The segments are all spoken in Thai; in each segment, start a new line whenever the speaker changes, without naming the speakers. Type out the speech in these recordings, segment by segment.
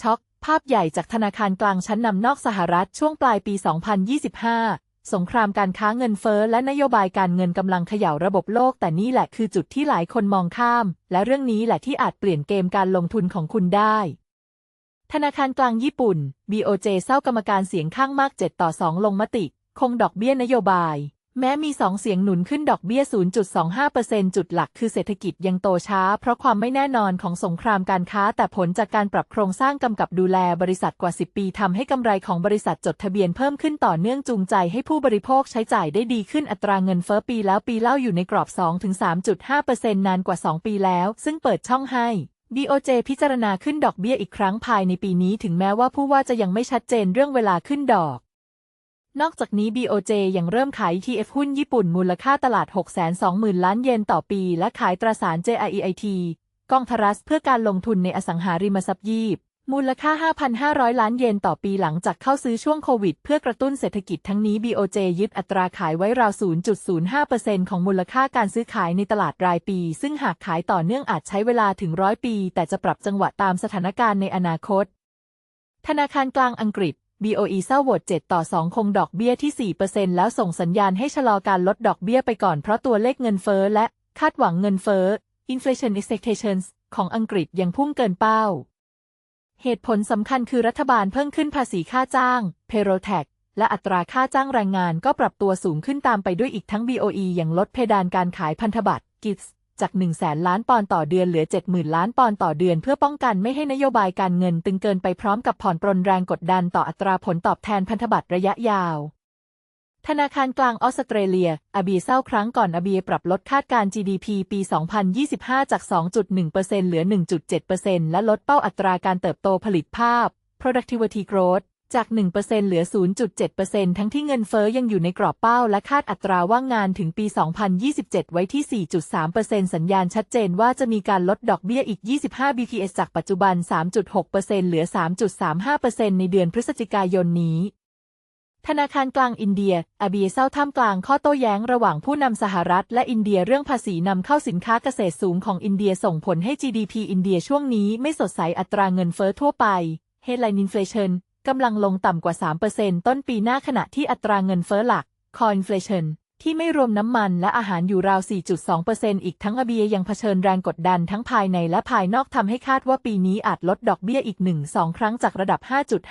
ช็อกภาพใหญ่จากธนาคารกลางชั้นนำนอกสหรัฐช่วงปลายปี 2025 สงครามการค้าเงินเฟ้อและนโยบายการเงินกำลังเขย่าระบบโลก แต่นี่แหละคือจุดที่หลายคนมองข้าม และเรื่องนี้แหละที่อาจเปลี่ยนเกมการลงทุนของคุณได้ ธนาคารกลางญี่ปุ่น BOJ เศร้ากรรมการเสียงข้างมาก 7 ต่อ 2 ลงมติ คงดอกเบี้ยนโยบาย แม้มีสองเสียงหนุนขึ้นดอกเบี้ย 0.25%จุดหลักคือเศรษฐกิจยังโตช้า เพราะความไม่แน่นอนของสงครามการค้า แต่ผลจากการปรับโครงสร้างกำกับดูแลบริษัทกว่า 10 ปีทำให้กำไรของบริษัทจดทะเบียนเพิ่มขึ้นต่อเนื่องจูงใจให้ผู้บริโภคใช้จ่ายได้ดีขึ้นอัตราเงินเฟ้อปีแล้วปีเล่าอยู่ในกรอบ 2-3.5%นานกว่า 2 ปีแล้ว ซึ่งเปิดช่องให้ BOJ พิจารณาขึ้นดอกเบี้ยอีกครั้งภายในปีนี้ถึงแม้ว่าผู้ว่าจะยังไม่ชัดเจนเรื่องเวลาขึ้นดอก นอกจากนี้ BOJ ยังเริ่มขาย ETF หุ้นญี่ปุ่นมูลค่าตลาด 620,000 ล้านเยนต่อปี และขายตราสาร JREIT กองทรัสเพื่อการลงทุนในอสังหาริมทรัพย์ยีบมูลค่า 5,500 ล้านเยนต่อปีหลังจากเข้าซื้อช่วงโควิด เพื่อกระตุ้นเศรษฐกิจทั้งนี้ BOJ ยึดอัตราขายไว้ราว 0.05%ของมูลค่าการซื้อขายในตลาดรายปี ซึ่งหากขายต่อเนื่องอาจใช้เวลาถึงร้อยปี แต่จะปรับจังหวะตามสถานการณ์ในอนาคต ธนาคารกลางอังกฤษ BOE เศร้าโหวต7ต่อ 2 คงดอกเบี้ยที่ 4%แล้วส่งสัญญาณให้ชะลอการลดดอกเบี้ยไปก่อนเพราะตัวเลขเงินเฟ้อและคาดหวังเงินเฟ้อ inflation expectations ของอังกฤษยังพุ่งเกินเป้า เหตุผลสำคัญคือรัฐบาลเพิ่มขึ้นภาษีค่าจ้าง payroll tax และอัตราค่าจ้างแรงงานก็ปรับตัวสูงขึ้นตามไปด้วยอีกทั้ง BOE ยังลดเพดานการขายพันธบัตร GIFs จาก 1 0 0 0 0แสนล้านปอนด์ต่อเดือนเหลือ 70,000 ล้านปอนด์ต่อเดือน เพื่อป้องกันไม่ให้นโยบายการเงินตึงเกินไปพร้อมกับผ่อนปรนแรงกดดันต่ออัตราผลตอบแทนพันธบัตรระยะยาวธนาคารกลางออสเตรเลีย อบีเศร้าครั้งก่อนอบีปรับลดคาดการ GDP ปี 2025 จาก 2.1%เหลือ 1.7%และลดเป้าอัตราการเติบโตผลิตภาพ productivity growth จาก 1%เหลือ 0.7%ทั้งที่เงินเฟ้อยังอยู่ในกรอบเป้าและคาดอัตราว่างงานถึงปี 2027 ไว้ที่ 4.3%สัญญาณชัดเจนว่าจะมีการลดดอกเบี้ยอีก 25 bps จากปัจจุบัน 3.6%เหลือ 3.35%ในเดือนพฤศจิกายนนี้ ธนาคารกลางอินเดียอาบียเศร้าท่ามกลางข้อโต้แย้งระหว่างผู้นำสหรัฐ และอินเดียเรื่องภาษีนำเข้าสินค้าเกษตรสูงของอินเดียส่งผลให้ GDP อินเดียช่วงนี้ไม่สดใสอัตราเงินเฟ้อทั่วไป Headline Inflation กำลังลงต่ำกว่า 3%ต้นปีหน้าขณะที่อัตราเงินเฟ้อหลัก Coinflation ที่ไม่รวมน้ำมันและอาหารอยู่ราว 4.2%อีกทั้งอาเบียยังเผชิญแรงกดดันทั้งภายในและภายนอกทำให้คาดว่าปีนี้อาจลดดอกเบี้ยอีก 1-2 ครั้งจากระดับ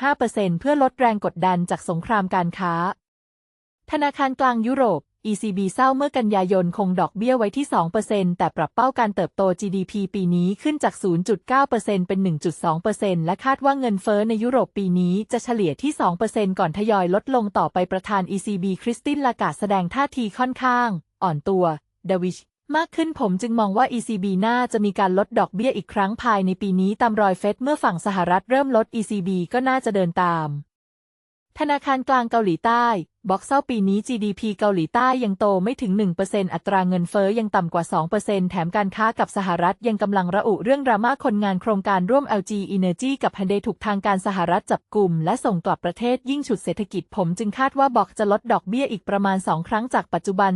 5.5%เพื่อลดแรงกดดันจากสงครามการค้า ธนาคารกลางยุโรป ECB เศร้าเมื่อกันยายนคงดอกเบี้ยไว้ที่ 2%แต่ปรับเป้าการเติบโต GDP ปีนี้ขึ้นจาก 0.9%เป็น 1.2%และคาดว่าเงินเฟ้อในยุโรปปีนี้จะเฉลี่ยที่ 2%ก่อนทยอยลดลงต่อไปประธาน ECB คริสตินลากาแสดงท่าทีค่อนข้าง อ่อนตัวดวิชมากขึ้นผมจึงมองว่า ECB น่าจะมีการลดดอกเบี้ยอีกครั้งภายในปีนี้ตามรอยเฟดเมื่อฝั่งสหรัฐเริ่มลด ECB ก็น่าจะเดินตาม ธนาคารกลางเกาหลีใต้ บอกเศร้าปีนี้ GDP เกาหลีใต้ยังโตไม่ถึง 1%อัตราเงินเฟอ้อยังต่ำกว่า 2%แถมการค้ากับสหรัฐยังกำลังระอุเรื่องดราม่าคนงานโครงการร่วม LG Energy กับฮันเดถูกทางการสหรัฐจับกลุ่ม และส่งกลับประเทศยิ่งฉุดเศรษฐกิจผมจึงคาดว่าบอกจะลดดอกเบี้ยอีกประมาณ 2 ครั้งจากปัจจุบัน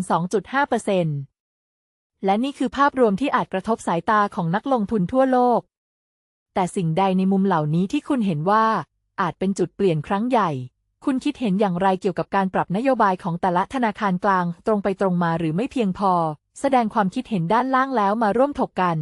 2.5%และนี่คือภาพรวมที่อาจกระทบสายตาของนักลงทุนทั่วโลก แต่สิ่งใดในมุมเหล่านี้ที่คุณเห็นว่า อาจเป็นจุดเปลี่ยนครั้งใหญ่ คุณคิดเห็นอย่างไรเกี่ยวกับการปรับนโยบายของแต่ละธนาคารกลางตรงไปตรงมาหรือไม่เพียงพอ แสดงความคิดเห็นด้านล่างแล้วมาร่วมถกกัน